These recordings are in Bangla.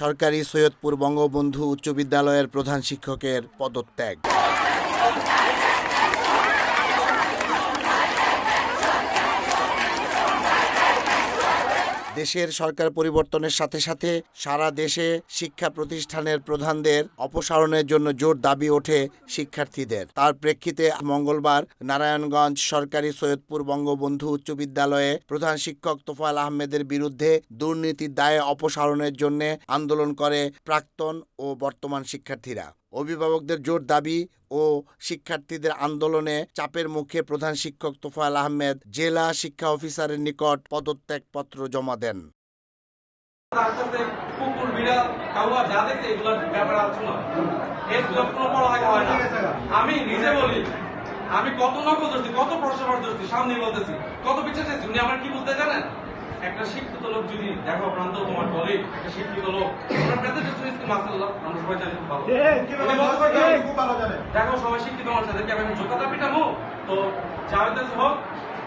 সরকারি সৈয়দপুর বঙ্গবন্ধু উচ্চ বিদ্যালয়ের প্রধান শিক্ষকের পদত্যাগ। দেশের সরকার পরিবর্তনের সাথে সাথে সারা দেশে শিক্ষা প্রতিষ্ঠানের প্রধানদের অপসারণের জন্য জোর দাবি ওঠে শিক্ষার্থীদের। তার প্রেক্ষিতে মঙ্গলবার নারায়ণগঞ্জ সরকারি সৈয়দপুর বঙ্গবন্ধু উচ্চ বিদ্যালয়ে প্রধান শিক্ষক তোফাল আহমেদের বিরুদ্ধে দুর্নীতির দায়ে অপসারণের জন্য আন্দোলন করে প্রাক্তন ও বর্তমান শিক্ষার্থীরা। অভিভাবকদের জোর দাবি ও শিক্ষার্থীদের আন্দোলনে চাপের মুখে প্রধান শিক্ষক তোফায়েল আহমেদ জেলা শিক্ষা অফিসারের নিকট পদত্যাগপত্র জমা দেন। আমি নিজে বলি, আমি কত নকল ধরছি, কত প্রশ্ন ধরছি সামনে বলতেছি, কত পিছিয়ে চাইছি, উনি আমার কি বুঝতে জানেন? একটা শিক্ষিত লোক যদি দেখো প্রান্ত তোমার বলে, একটা শিক্ষিত লোক প্রেজেন্টেশন স্কিল মাসাল্লাহ দেখো সবাই শিক্ষিত মানুষ তাদেরকে আমি যোগ্যতা পিটামো তো জাভেদ হোক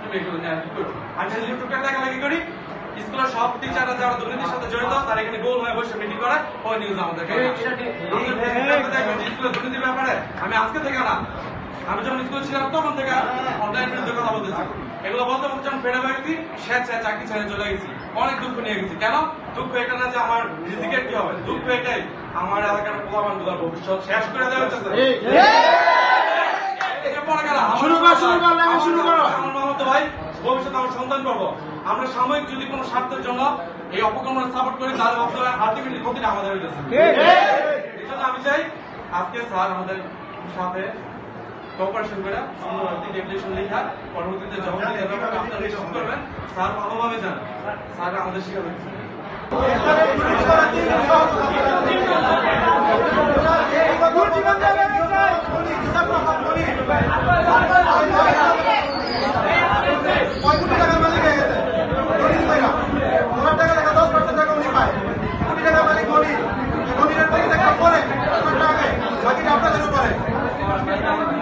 তুমি এগুলো আর কি করবে? আমি যদি ইউটিউবে দেখালেখি করি। স্কুলের সব টিচাররা যারা দুর্নীতির সাথে জড়িত তারা এখানে গোল হয়ে বসে মিটিং করে। ওই নিউজ আমাদের স্কুলের দুর্নীতির ব্যাপারে। আমি আজকে থেকে না আমি যখন স্কুল ছিলাম তখন থেকে অনলাইন বিরুদ্ধে কথা বলতেছি। এগুলো বলতে বলতে যখন ফেরে হয়ে গেছি স্বেচ্ছায় চাকরি ছেড়ে চলে গেছি। অনেক দুঃখ নিয়ে গেছি। কেন? দুঃখ এটা না যে আমার রিজিকের কি হবে। দুঃখ এটাই আমার এলাকার পোলাবানগুলার ভবিষ্যৎ শেষ করে দেওয়া হচ্ছে শুরু কর, শুরু কর, শুরু করো। আমার মামাতো ভাই ভবিষ্যতে আমার সন্তান পাবো। আমরা সাময়িক যদি কোনো স্বার্থের জন্য এই সাপোর্ট করি তাহলে আলটিমেটলি ক্ষতিটা আমাদের হয়ে এই জন্য আমি চাই আজকে স্যার আমাদের সাথে কোঅপারেশন করে সুন্দর একটি লেখা পরবর্তীতে যখন আপনারা রিসিভ করবেন? স্যার ভালোভাবে জান স্যার আমাদের শিখাবেন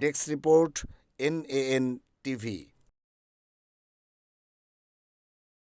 ডেস্ক রিপোর্ট এনএএন টিভি